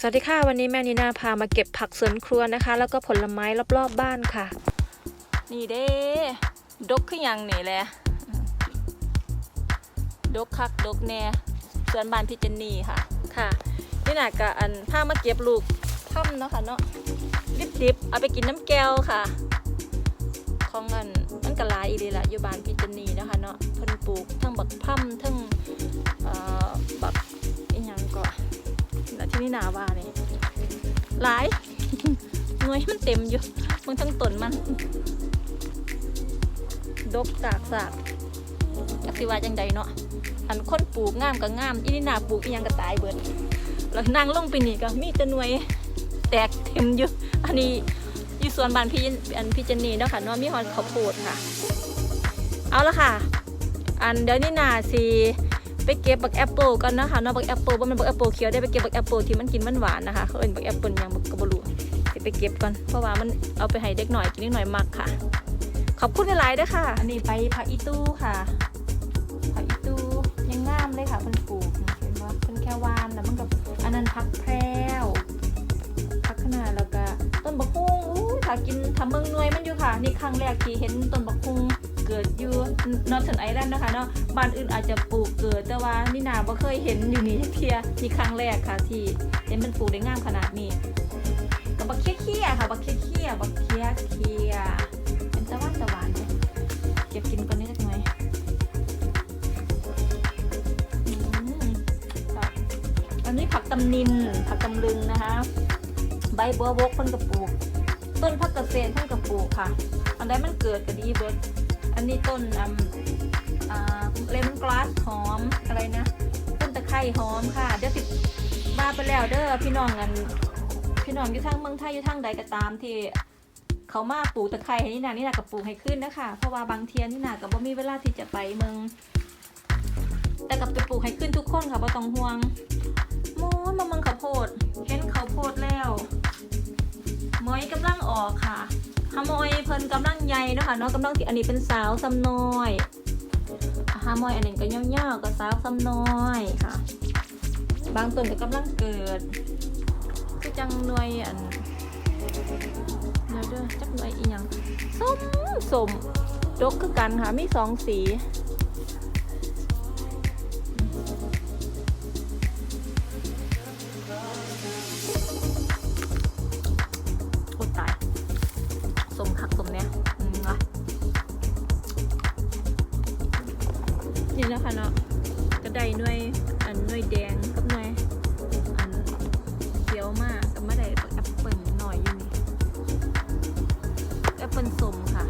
สวัสดีค่ะ วันนี้แม่นีนาพามาเก็บผักสวนครัวนะคะ แล้วก็ผลไม้รอบๆบบ้านค่ะ นี่เด้ดกขึ้นยังนี่แหละดกคักดกแน่สวนบ้านพี่เจนนี่ค่ะค่ะนี่น่ะกะอันพามาเก็บลูกถ้ำเนาะค่ะเนาะดิบๆเอาไปกินน้ำแก้วค่ะของอันมันกะหลายอีหลีละอยู่บ้านพี่เจนนี่เนาะคะเนาะเพิ่นปลูกทั้งบักถ้ำทั้งเอ่อ นี่นาว่านี่หลายหน่วยมันเต็มอยู่มึงทั้งต้นมัน ดกจากสากจักสิว่าจังใดเนาะอันคนปลูกงามก็งามอีนี่นาปลูกอียังก็ตายเบิดแล้วนั่งลงไปนี่ก็มีแต่หน่วยแตกเต็มอยู่ อันนี้อยู่สวนบ้านพี่อันพี่เจนนี่เนาะค่ะเนาะมีฮอนข้าวโพดค่ะ เอาละค่ะ อันเดี๋ยวนี่นาสิ ไปเก็บบักแอปเปิลกันนะคะเนาะบักแอปเปิลว่ามันบักแอปเปิลเขียวได้ไปเก็บบักแอปเปิลที่มันกินมันหวานนะคะเขาเอ็นบักแอปเปิลยังบักกระบลูสิไปเก็บก่อนเพราะว่ามันเอาไปให้เด็กหน่อยกินเด็กหน่อยมักค่ะ ขอบคุณหลายๆด้วยค่ะ อันนี้ไปผักอีตู้ค่ะผักอีตู้ยังงามเลยค่ะเพิ่นปลูกเห็นว่าเพิ่นแค่วานแล้วมันกับอันนั้นผักแพรวผักขนาดแล้วก็ต้นบักฮุ้งอู้ถ้ากินทำเมืองหน่วยมันอยู่ค่ะ นี่ครั้งแรกที่เห็นต้นบักฮุ้ง เกิดอยู่นอร์ทเทิร์นไอแลนด์นะคะเนาะบ้านอื่นอาจจะปลูกเกิดแต่ว่านี่นาบ่เคยเห็นอยู่นี่เทียนี่ครั้งแรกค่ะ ที่เห็นมันปลูกได้งามขนาดนี้ก็บักเคี้ยๆค่ะบักเคี้ยๆบักเคี้ยเคี้ยๆเป็นตะวันตะวันเลยเก็บกินก่อนนิดหน่อยอืมค่ะอันนี้ผักตำนินผักตำลึงนะคะ ใบบัวบกเพิ่นกระปลูกต้นผักเกษตรเพิ่นกระปลูกค่ะ อันใดมันเกิดก็ดีเบิด อันนี้ต้นอ่าเลมอนกลาสหอมอะไรนะ ต้นตะไคร้หอมค่ะ เดี๋ยวติดมาไปแล้วเด้อพี่น้องกันพี่น้องอยู่ทางเมืองไทยอยู่ทางใดก็ตามที่เขามาปลูกตะไคร้ให้นี่นานี่นากับปลูกให้ขึ้นนะคะเพราะว่าบางเทียนี่นากับบ่มีเวลาที่จะไปเมือง แต่กับไปปลูกให้ขึ้นทุกคนค่ะบ่ต้องห่วงมูนมาเมืองข้าวโพดเห็นข้าวโพดแล้วมอยกำลังออกค่ะ ฮามอยเพิ่นกำลังใหญ่เนาะค่ะเนาะกำลังสิอันนี้เป็นสาวซ้ำน้อยฮามอยอันนี้ก็ยาวๆก็สาวซ้ำน้อยค่ะ บางต้นก็กำลังเกิดคือจังหน่วยอันเดี๋ยวเด้อจักหน่วยอีหยังสมสมดกคือกันค่ะมีสองสี คะเนาะก็ไดหน่วยอันหน่วยแดงกับหน่วยอันเขียวมากกับมะได้แอปเปิลหน่อยอยู่นี่แอปเปิลสมค่ะ